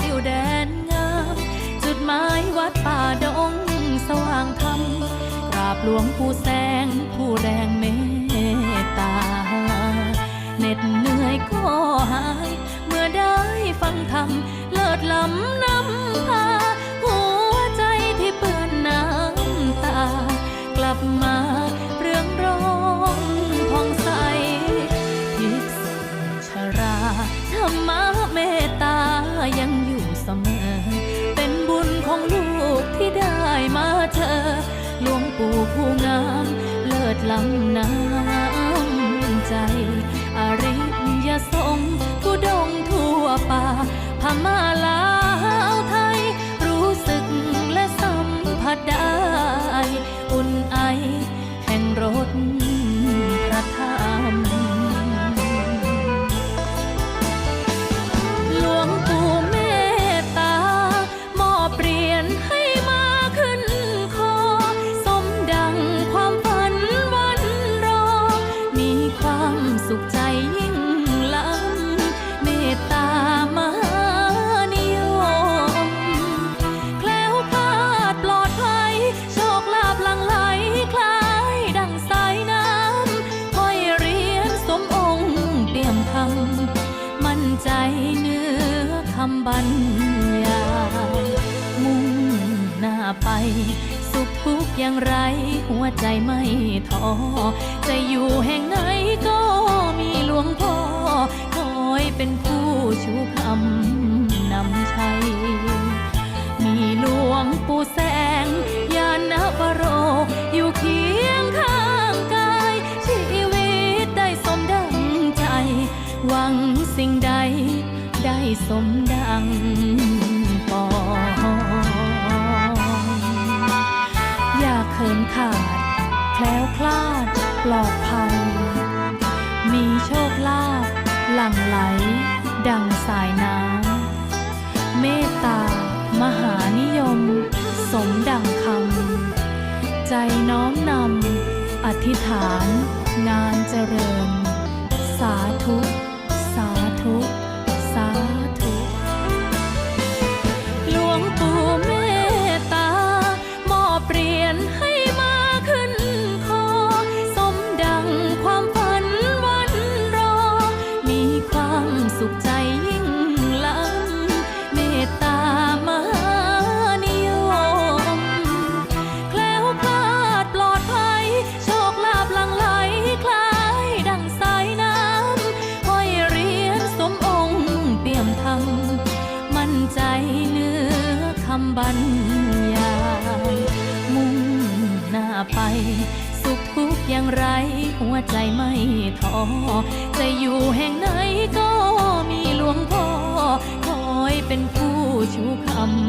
ติวแดนงาม จุดหมายวัดป่าดงสว่างธรรมกราบหลวงผู้แสงผู้แรงเมตตาเหน็ดเหนื่อยก็หาย เมื่อได้ฟังธรรมเลิศล้ำนำพา ผู้งามเลิศล้ำน้ำใจอริยสงฆ์ผู้ดงทั่วป่าพม่าลา ใจยิ่งล้ำเมตตามหานิยม แคล้วคลาดปลอดภัย โชคลาภหลังไหลคล้ายดังสายน้ำห้อยเรียญสมองค์เปี่ยมคำมั่นใจเนื้อคำบรรยายมุ่งหน้าไปสุขทุกอย่างไร หัวใจไม่ท้อจะอยู่แห่งไหนก็ ลวงพ่อคอยเป็นผู้ชูคำ ธิษฐานงานเจริญ สาธุ ใจเนื้อคำบรรยายมุ่งหน้าไป สุขทุกอย่างไร หัวใจไม่ท้อจะอยู่แห่งไหนก็มีหลวงพ่อคอยเป็นผู้ชูคำ